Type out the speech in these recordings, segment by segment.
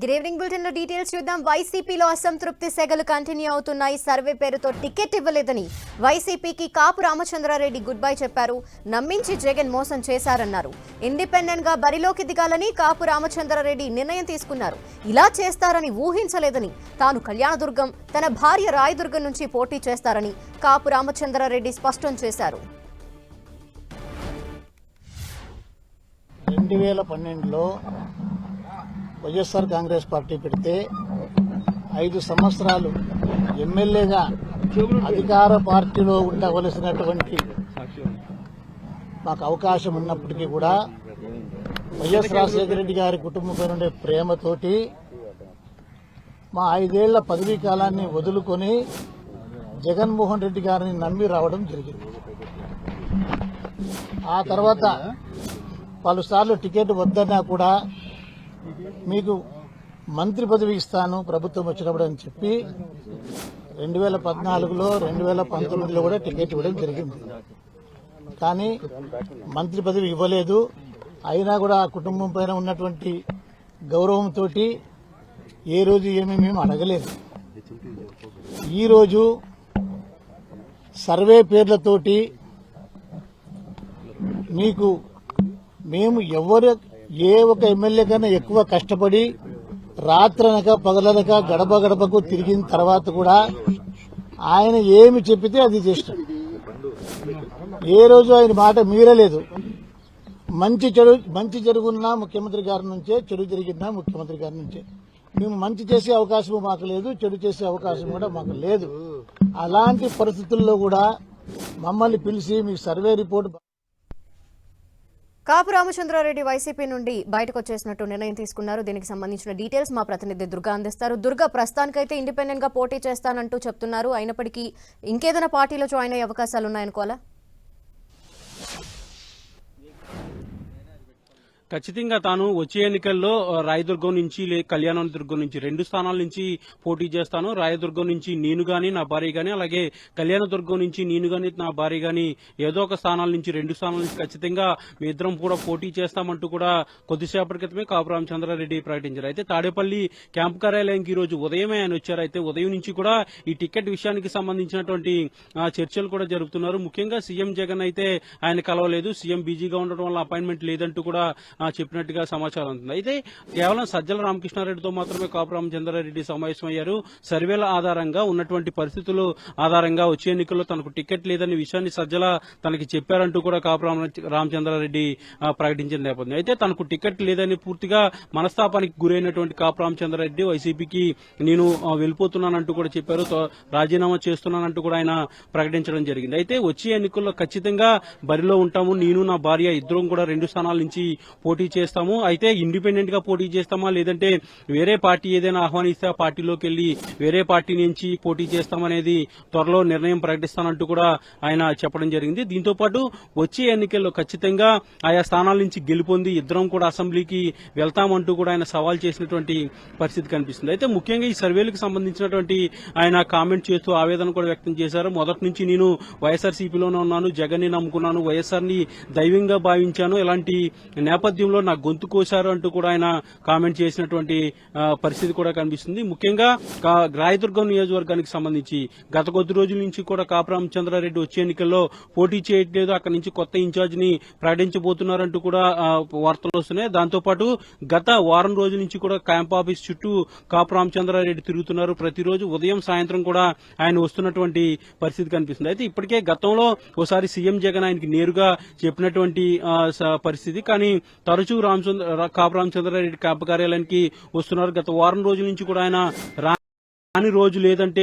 Good evening బులెటిన్లో details చూద్దాం. వైసీపీలో అసంతృప్తి సెగలు కంటిన్యూ అవుతున్నాయి. సర్వే పేరుతో టికెట్ ఇవ్వలేదని వైసీపీకి కాపు రామచంద్రారెడ్డి గుడ్ బై చెప్పారు. నమ్మించి జగన్ మోసం చేశారన్నారు. ఇండిపెండెంట్గా బరిలోకి దిగాలని కాపు రామచంద్రారెడ్డి నిర్ణయం తీసుకున్నారు. ఇలా చేస్తారని ఊహించలేదని తాను కళ్యాణదుర్గం తన భార్య రాయదుర్గం నుంచి పోటీ చేస్తారని కాపు రామచంద్రారెడ్డి స్పష్టం చేశారు. రెండు వేల పన్నెండులో వైఎస్ఆర్ కాంగ్రెస్ పార్టీ పెడితే ఐదు సంవత్సరాలు ఎమ్మెల్యేగా అధికార పార్టీలో ఉండవలసినటువంటి మాకు అవకాశం ఉన్నప్పటికీ కూడా వైఎస్ రాజశేఖర రెడ్డి గారి కుటుంబంపై ఉండే ప్రేమతోటి మా ఐదేళ్ళ పదవీ కాలాన్ని వదులుకొని జగన్మోహన్ రెడ్డి గారిని నమ్మి రావడం జరిగింది. ఆ తర్వాత పలుసార్లు టికెట్ వద్దన్నా కూడా మీకు మంత్రి పదవి ఇస్తాను ప్రభుత్వం వచ్చినప్పుడు అని చెప్పి రెండు వేల పద్నాలుగులో రెండు వేల పంతొమ్మిదిలో కూడా టికెట్ ఇవ్వడం జరిగింది. కానీ మంత్రి పదవి ఇవ్వలేదు. అయినా కూడా ఆ కుటుంబం పైన ఉన్నటువంటి గౌరవంతో ఏ రోజు ఏమీ మేము అడగలేదు. ఈరోజు సర్వే పేర్లతోటి మీకు మేము ఎవరు ఏ ఒక ఎమ్మెల్యే కన్నా ఎక్కువ కష్టపడి రాత్రనక పగలనక గడప గడపకు తిరిగిన తర్వాత కూడా ఆయన ఏమి చెప్పితే అది చేస్తాం ఏ రోజు ఆయన మాట మీరలేదు. మంచి చెడు మంచి జరుగున్నా ముఖ్యమంత్రి గారి నుంచే చెడు జరిగినా ముఖ్యమంత్రి గారి నుంచే. మేము మంచి చేసే అవకాశం మాకు లేదు చెడు చేసే అవకాశం కూడా మాకు లేదు. అలాంటి పరిస్థితుల్లో కూడా మమ్మల్ని పిలిచి మీ సర్వే రిపోర్ట్ కాపు రామచంద్రారెడ్డి వైసీపీ నుండి బయటకు వచ్చేసినట్టు నిర్ణయం తీసుకున్నారు. దీనికి సంబంధించిన డీటెయిల్స్ మా ప్రతినిధి దుర్గా అందిస్తారు. దుర్గా ప్రస్తుతానికైతే ఇండిపెండెంట్గా పోటీ చేస్తానంటూ చెప్తున్నారు. అయినప్పటికీ ఇంకేదైనా పార్టీలో జాయిన్ అయ్యే అవకాశాలు ఉన్నాయనుకోవాలా ఖచ్చితంగా తాను వచ్చే ఎన్నికల్లో రాయదుర్గం నుంచి లే కళ్యాణదుర్గం నుంచి రెండు స్థానాల నుంచి పోటీ చేస్తాను. రాయదుర్గం నుంచి నేను గాని నా భార్య గాని అలాగే కళ్యాణదుర్గం నుంచి నేను గాని నా భార్య గాని ఏదో ఒక స్థానాల నుంచి రెండు స్థానాల నుంచి ఖచ్చితంగా మీ ఇద్దరం కూడా పోటీ చేస్తామంటూ కూడా కొద్దిసేపటి క్రితమే కాపు రామచంద్రారెడ్డి ప్రకటించారు. అయితే తాడేపల్లి క్యాంపు కార్యాలయానికి ఈ రోజు ఉదయమే ఆయన వచ్చారు. అయితే ఉదయం నుంచి కూడా ఈ టికెట్ విషయానికి సంబంధించినటువంటి చర్చలు కూడా జరుపుతున్నారు. ముఖ్యంగా సీఎం జగన్ అయితే ఆయన కలవలేదు. సీఎం బిజీగా ఉండటం వల్ల అపాయింట్మెంట్ లేదంటూ కూడా చెప్పినట్టుగా సమాచారం ఉంది అయితే కేవలం సజ్జల రామకృష్ణారెడ్డితో మాత్రమే కాపు చంద్రారెడ్డి సమావేశమయ్యారు. సర్వేల ఆధారంగా ఉన్నటువంటి పరిస్థితులు ఆధారంగా వచ్చే ఎన్నికల్లో తనకు టికెట్ లేదనే విషయాన్ని సజ్జల తనకి చెప్పారంటూ కూడా కాపురామ రామచంద్రారెడ్డి ప్రకటించిన నేపథ్యం అయితే తనకు టికెట్ లేదని పూర్తిగా మనస్తాపానికి గురైనటువంటి కాపురామ చంద్రారెడ్డి వైసీపీకి నేను వెళ్ళిపోతున్నానంటూ కూడా చెప్పారు. రాజీనామా చేస్తున్నానంటూ కూడా ఆయన ప్రకటించడం జరిగింది. అయితే వచ్చే ఎన్నికల్లో ఖచ్చితంగా బరిలో ఉంటాము. నేను నా భార్య ఇద్దరం కూడా రెండు స్థానాల నుంచి పోటీ చేస్తాము. అయితే ఇండిపెండెంట్గా పోటీ చేస్తామా? లేదంటే వేరే పార్టీ ఏదైనా ఆహ్వానిస్తే ఆ పార్టీలోకి వెళ్ళి వేరే పార్టీ నుంచి పోటీ చేస్తామనేది త్వరలో నిర్ణయం ప్రకటిస్తానంటూ కూడా ఆయన చెప్పడం జరిగింది. దీంతో పాటు వచ్చే ఎన్నికల్లో ఖచ్చితంగా ఆయా స్థానాల నుంచి గెలుపొంది ఇద్దరం కూడా అసెంబ్లీకి వెళ్తామంటూ కూడా ఆయన సవాల్ చేసినటువంటి పరిస్థితి కనిపిస్తుంది. అయితే ముఖ్యంగా ఈ సర్వేలకు సంబంధించినటువంటి ఆయన కామెంట్ చేస్తూ ఆవేదన కూడా వ్యక్తం చేశారు. మొదటి నుంచి నేను వైఎస్ఆర్సీపీలోనే ఉన్నాను జగన్ని నమ్ముకున్నాను వైఎస్ఆర్ని దైవంగా భావించాను. ఇలాంటి నేపథ్యంలో నా గొంతు కోశారు అంటూ కూడా ఆయన కామెంట్ చేసినటువంటి పరిస్థితి కూడా కనిపిస్తుంది. ముఖ్యంగా రాయదుర్గం నియోజకవర్గానికి సంబంధించి గత కొద్ది రోజుల నుంచి కూడా కాపురామచంద్రారెడ్డి వచ్చే ఎన్నికల్లో పోటీ చేయట్లేదు. అక్కడి నుంచి కొత్త ఇన్ఛార్జ్ని ప్రకటించబోతున్నారంటూ కూడా వార్తలు వస్తున్నాయి. దాంతోపాటు గత వారం రోజుల నుంచి కూడా క్యాంప్ ఆఫీస్ చుట్టూ కాపు రామచంద్రారెడ్డి తిరుగుతున్నారు. ప్రతిరోజు ఉదయం సాయంత్రం కూడా ఆయన వస్తున్నటువంటి పరిస్థితి కనిపిస్తుంది. అయితే ఇప్పటికే గతంలో ఓసారి సీఎం జగన్ ఆయనకి నేరుగా చెప్పినటువంటి స- పరిస్థితి. కానీ తరచూ రామచంద్ర కాపు రామచంద్రారెడ్డి క్యాంపు కార్యాలయానికి వస్తున్నారు. గత వారం రోజుల నుంచి కూడా ఆయన రా రాని రోజు లేదంటే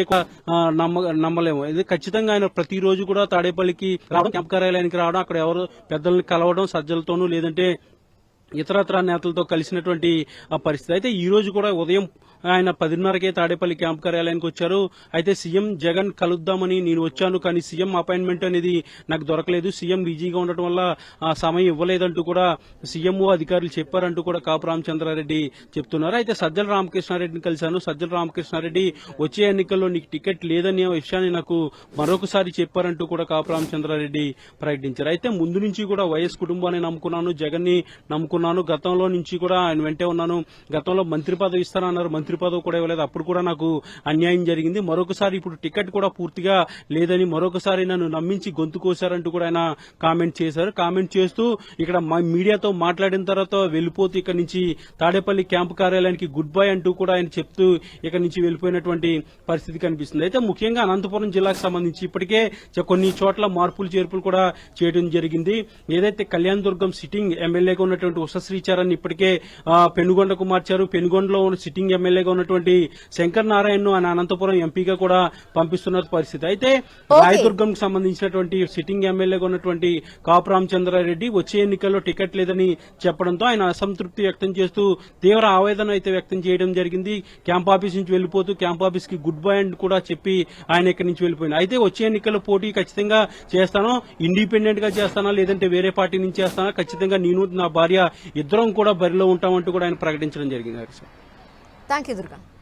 నమ్మ నమ్మలేము. ఇది ఖచ్చితంగా ఆయన ప్రతిరోజు కూడా తాడేపల్లికి రావడం క్యాంప్ కార్యాలయానికి రావడం అక్కడ ఎవరు పెద్దల్ని కలవడం సజ్జలతోనూ లేదంటే ఇతరత్ర నేతలతో కలిసినటువంటి పరిస్థితి. అయితే ఈ రోజు కూడా ఉదయం ఆయన పదిన్నరకే తాడేపల్లి క్యాంప్ కార్యాలయానికి వచ్చారు. అయితే సీఎం జగన్ కలుద్దామని నేను వచ్చాను కానీ సీఎం అపాయింట్మెంట్ అనేది నాకు దొరకలేదు. సీఎం బిజీగా ఉండటం వల్ల ఆ సమయం ఇవ్వలేదంటూ కూడా సీఎంఓ అధికారులు చెప్పారంటూ కూడా కాపు రామచంద్రారెడ్డి చెప్తున్నారు. అయితే సజ్జల రామకృష్ణారెడ్డిని కలిశాను. సజ్జల రామకృష్ణారెడ్డి వచ్చే ఎన్నికల్లో నీకు టికెట్ లేదనే విషయాన్ని నాకు మరొకసారి చెప్పారంటూ కూడా కాపు రామచంద్రారెడ్డి ప్రకటించారు. అయితే ముందు నుంచి కూడా వైఎస్ కుటుంబాన్ని నమ్ముకున్నాను జగన్ని నమ్ముకున్నాను. గతంలో నుంచి కూడా ఆయన వెంటే ఉన్నాను. గతంలో మంత్రి పదవి ఇస్తానన్నారు. మంత్రి పదవి కూడా ఇవ్వలేదు. అప్పుడు కూడా నాకు అన్యాయం జరిగింది. మరొకసారి ఇప్పుడు టికెట్ కూడా పూర్తిగా లేదని మరొకసారి నన్ను నమ్మించి గొంతు కోశారంటూ కూడా ఆయన కామెంట్ చేశారు. కామెంట్ చేస్తూ ఇక్కడ మీడియాతో మాట్లాడిన తర్వాత వెళ్ళిపోతూ ఇక్కడ నుంచి తాడేపల్లి క్యాంపు కార్యాలయానికి గుడ్ బై అంటూ కూడా ఆయన చెప్తూ ఇక్కడ నుంచి వెళ్ళిపోయినటువంటి పరిస్థితి కనిపిస్తుంది. అయితే ముఖ్యంగా అనంతపురం జిల్లాకు సంబంధించి ఇప్పటికే కొన్ని చోట్ల మార్పులు చేర్పులు కూడా చేయడం జరిగింది. ఏదైతే కళ్యాణ్ దుర్గం సిట్టింగ్ ఎమ్మెల్యేగా ఉన్నటువంటి ఉషశ్రీచారాన్ని ఇప్పటికే పెనుగొండకు మార్చారు. పెనుగొండలో ఉన్న సిట్టింగ్ ఎమ్మెల్యే ఎమ్మెల్యేగా ఉన్నటువంటి శంకర్ నారాయణ్ ఆయన అనంతపురం ఎంపీగా కూడా పంపిస్తున్న పరిస్థితి. అయితే రాయదుర్గం సంబంధించినటువంటి సిట్టింగ్ ఎమ్మెల్యేగా ఉన్నటువంటి కాపు రామచంద్రారెడ్డి వచ్చే ఎన్నికల్లో టికెట్ లేదని చెప్పడంతో ఆయన అసంతృప్తి వ్యక్తం చేస్తూ తీవ్ర ఆవేదన అయితే వ్యక్తం చేయడం జరిగింది. క్యాంప్ ఆఫీస్ నుంచి వెళ్ళిపోతూ క్యాంప్ ఆఫీస్కి గుడ్ బై అని కూడా చెప్పి ఆయన ఇక్కడి నుంచి వెళ్ళిపోయింది. అయితే వచ్చే ఎన్నికల్లో పోటీ ఖచ్చితంగా చేస్తాను ఇండిపెండెంట్గా చేస్తానా లేదంటే వేరే పార్టీ నుంచి చేస్తానా ఖచ్చితంగా నేను నా భార్య ఇద్దరం కూడా బరిలో ఉంటామంటూ కూడా ఆయన ప్రకటించడం జరిగింది. Thank you, Durga.